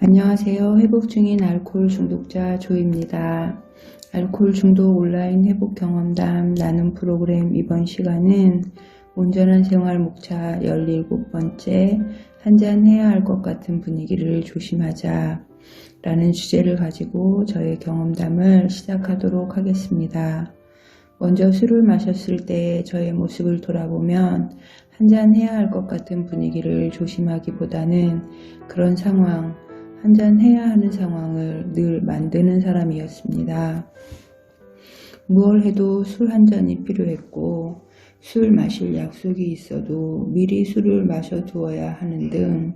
안녕하세요. 회복 중인 알코올 중독자 조입니다. 알코올 중독 온라인 회복 경험담 나눔 프로그램 이번 시간은 온전한 생활 목차 17번째 한잔 해야 할 것 같은 분위기를 조심하자 라는 주제를 가지고 저의 경험담을 시작하도록 하겠습니다. 먼저 술을 마셨을 때 저의 모습을 돌아보면 한잔 해야 할 것 같은 분위기를 조심하기보다는 그런 상황, 한잔 해야 하는 상황을 늘 만드는 사람이었습니다. 무얼 해도 술 한 잔이 필요했고 술 마실 약속이 있어도 미리 술을 마셔두어야 하는 등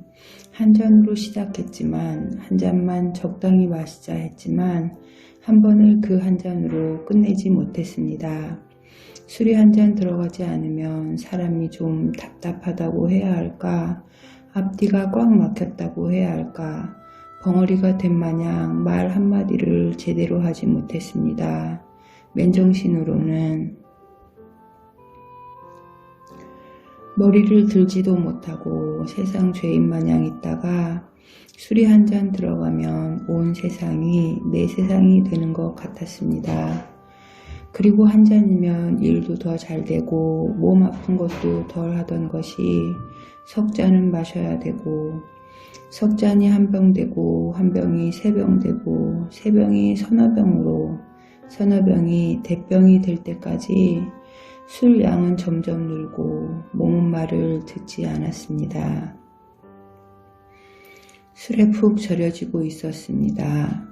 한 잔으로 시작했지만 한 잔만 적당히 마시자 했지만 한 번을 그 한 잔으로 끝내지 못했습니다. 술이 한 잔 들어가지 않으면 사람이 좀 답답하다고 해야 할까? 앞뒤가 꽉 막혔다고 해야 할까? 벙어리가 된 마냥 말 한마디를 제대로 하지 못했습니다. 맨정신으로는 머리를 들지도 못하고 세상 죄인 마냥 있다가 술이 한 잔 들어가면 온 세상이 내 세상이 되는 것 같았습니다. 그리고 한 잔이면 일도 더 잘 되고 몸 아픈 것도 덜 하던 것이 석 잔은 마셔야 되고 석 잔이 한 병 되고 한 병이 세 병 되고 세 병이 서너 병으로 서너 병이 대병이 될 때까지 술 양은 점점 늘고 몸은 말을 듣지 않았습니다. 술에 푹 절여지고 있었습니다.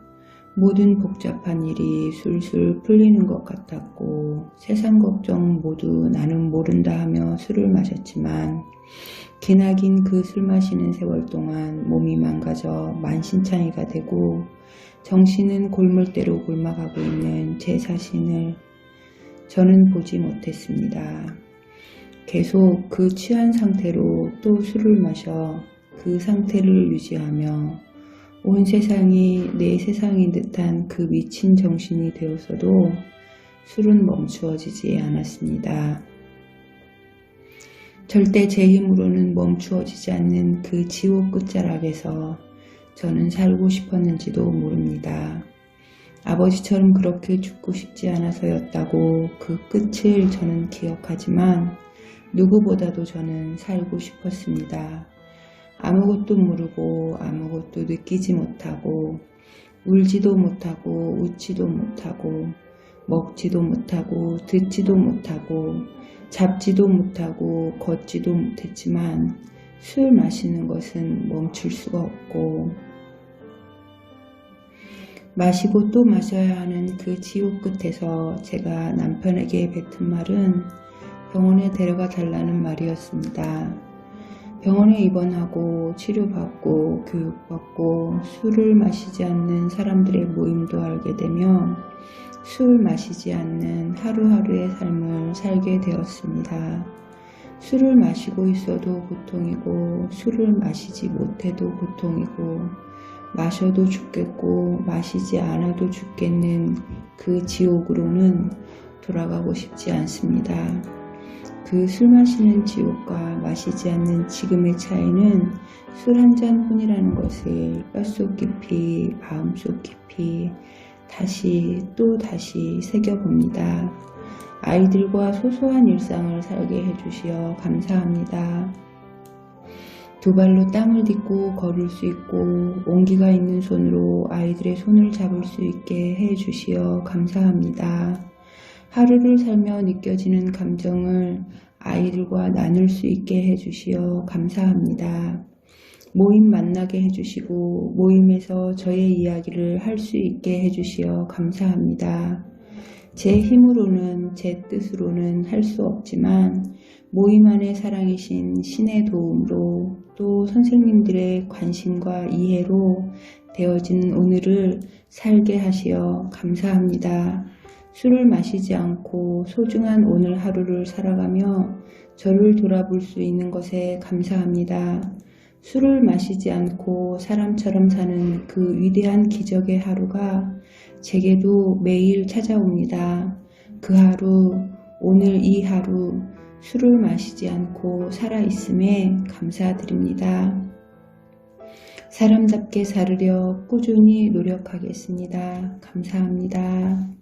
모든 복잡한 일이 술술 풀리는 것 같았고 세상 걱정 모두 나는 모른다 하며 술을 마셨지만 기나긴 그 술 마시는 세월 동안 몸이 망가져 만신창이가 되고 정신은 골물대로 굴러가고 있는 제 자신을 저는 보지 못했습니다. 계속 그 취한 상태로 또 술을 마셔 그 상태를 유지하며 온 세상이 내 세상인 듯한 그 미친 정신이 되어서도 술은 멈추어지지 않았습니다. 절대 제 힘으로는 멈추어지지 않는 그 지옥 끝자락에서 저는 살고 싶었는지도 모릅니다. 아버지처럼 그렇게 죽고 싶지 않아서였다고 그 끝을 저는 기억하지만 누구보다도 저는 살고 싶었습니다. 아무것도 모르고 아무것도 느끼지 못하고 울지도 못하고 웃지도 못하고 먹지도 못하고 듣지도 못하고 잡지도 못하고 걷지도 못했지만 술 마시는 것은 멈출 수가 없고 마시고 또 마셔야 하는 그 지옥 끝에서 제가 남편에게 뱉은 말은 병원에 데려가 달라는 말이었습니다. 병원에 입원하고 치료받고 교육받고 술을 마시지 않는 사람들의 모임도 알게 되며 술 마시지 않는 하루하루의 삶을 살게 되었습니다. 술을 마시고 있어도 고통이고 술을 마시지 못해도 고통이고 마셔도 죽겠고 마시지 않아도 죽겠는 그 지옥으로는 돌아가고 싶지 않습니다. 그 술 마시는 지옥과 마시지 않는 지금의 차이는 술 한 잔뿐이라는 것을 뼛속 깊이 마음속 깊이 다시 또 다시 새겨봅니다. 아이들과 소소한 일상을 살게 해주시어 감사합니다. 두 발로 땅을 딛고 걸을 수 있고 온기가 있는 손으로 아이들의 손을 잡을 수 있게 해주시어 감사합니다. 하루를 살며 느껴지는 감정을 아이들과 나눌 수 있게 해주시어 감사합니다. 모임 만나게 해주시고 모임에서 저의 이야기를 할 수 있게 해주시어 감사합니다. 제 힘으로는 제 뜻으로는 할 수 없지만 모임 안의 사랑이신 신의 도움으로 또 선생님들의 관심과 이해로 되어진 오늘을 살게 하시어 감사합니다. 술을 마시지 않고 소중한 오늘 하루를 살아가며 저를 돌아볼 수 있는 것에 감사합니다. 술을 마시지 않고 사람처럼 사는 그 위대한 기적의 하루가 제게도 매일 찾아옵니다. 그 하루, 오늘 이 하루, 술을 마시지 않고 살아있음에 감사드립니다. 사람답게 살으려 꾸준히 노력하겠습니다. 감사합니다.